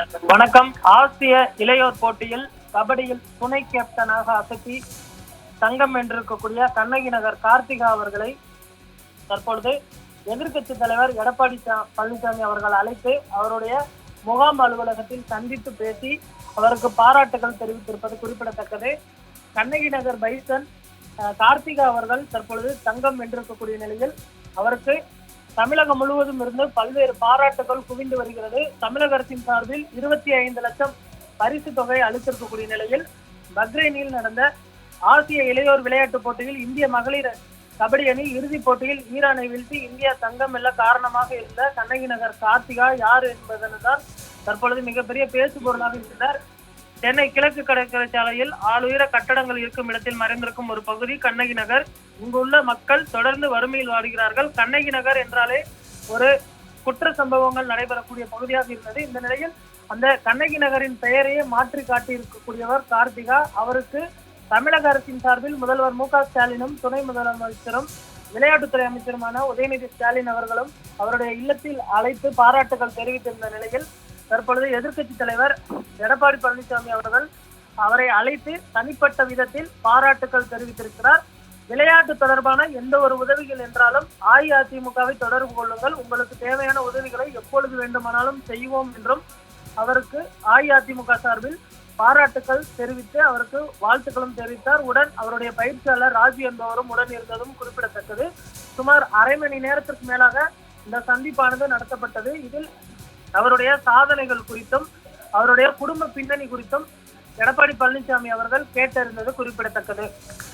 வணக்கம். ஆசிய இளையோர் போட்டியில் கபடியில் துணை கேப்டனாக அசத்தி தங்கம் வென்றிருக்கக்கூடிய கண்ணகி நகர் கார்த்திகா அவர்களை தற்பொழுது எதிர்கட்சி தலைவர் எடப்பாடி பழனிசாமி அவர்கள் அழைத்து அவருடைய முகாம் அலுவலகத்தில் சந்தித்து பேசி அவருக்கு பாராட்டுகள் தெரிவித்திருப்பது குறிப்பிடத்தக்கது. கண்ணகி நகர் பைசன் கார்த்திகா அவர்கள் தற்பொழுது தங்கம் வென்றிருக்கக்கூடிய நிலையில் அவருக்கு தமிழகம் முழுவதும் இருந்து பல்வேறு பாராட்டுகள் குவிந்து வருகிறது. தமிழக அரசின் சார்பில் இருபத்தி ஐந்து லட்சம் பரிசு தொகை அளித்திருக்கக்கூடிய நிலையில் பக்ரைனில் நடந்த ஆசிய இளையோர் விளையாட்டுப் போட்டியில் இந்திய மகளிர் கபடி அணி இறுதிப் போட்டியில் ஈரானை வீழ்த்தி இந்தியா தங்கம் வெல்ல காரணமாக இருந்த கண்ணகி நகர் கார்த்திகா யார் என்பதன்தான் தற்பொழுது மிகப்பெரிய பேசு பொருளாக இருக்கிறார் சென்னை கிழக்கு கடற்கரை சாலையில் ஆளுயர கட்டடங்கள் இருக்கும் இடத்தில் மறைந்திருக்கும் ஒரு பகுதி கண்ணகி நகர். இங்குள்ள மக்கள் தொடர்ந்து வறுமையில் வாடுகிறார்கள். கண்ணகி நகர் என்றாலே ஒரு குற்ற சம்பவங்கள் நடைபெறக்கூடிய பகுதியாக இருந்தது. இந்த நிலையில் அந்த கண்ணகி நகரின் பெயரையே மாற்றி காட்டி இருக்கக்கூடியவர் கார்த்திகா. அவருக்கு தமிழக அரசின் சார்பில் முதல்வர் மு க ஸ்டாலினும் துணை முதலமைச்சரும் விளையாட்டுத்துறை அமைச்சருமான உதயநிதி ஸ்டாலின் அவர்களும் அவருடைய இல்லத்தில் அழைத்து பாராட்டுகள் தெரிவித்திருந்த நிலையில் தற்பொழுது எதிர்க்கட்சி தலைவர் எடப்பாடி பழனிசாமி அவர்கள் அவரை அழைத்து தனிப்பட்ட விதத்தில் பாராட்டுகள் தெரிவித்திருக்கிறார். விளையாட்டு தொடர்பான எந்த ஒரு உதவிகள் என்றாலும் அஇஅதிமுகவை தொடர்பு கொள்ளுங்கள். உங்களுக்கு தேவையான உதவிகளை எப்பொழுது வேண்டுமானாலும் செய்வோம் என்றும் அவருக்கு அஇஅதிமுக சார்பில் பாராட்டுக்கள் தெரிவித்து அவருக்கு வாழ்த்துக்களும் தெரிவித்தார். உடன் அவருடைய பயிற்சியாளர் ராஜு என்பவரும் உடன் இருந்ததும் குறிப்பிடத்தக்கது. சுமார் அரை மணி நேரத்திற்கு மேலாக இந்த சந்திப்பானது நடத்தப்பட்டது. இதில் அவருடைய சாதனைகள் குறித்தும் அவருடைய குடும்ப பின்னணி குறித்தும் எடப்பாடி பழனிசாமி அவர்கள் கேட்டறிந்தது குறிப்பிடத்தக்கது.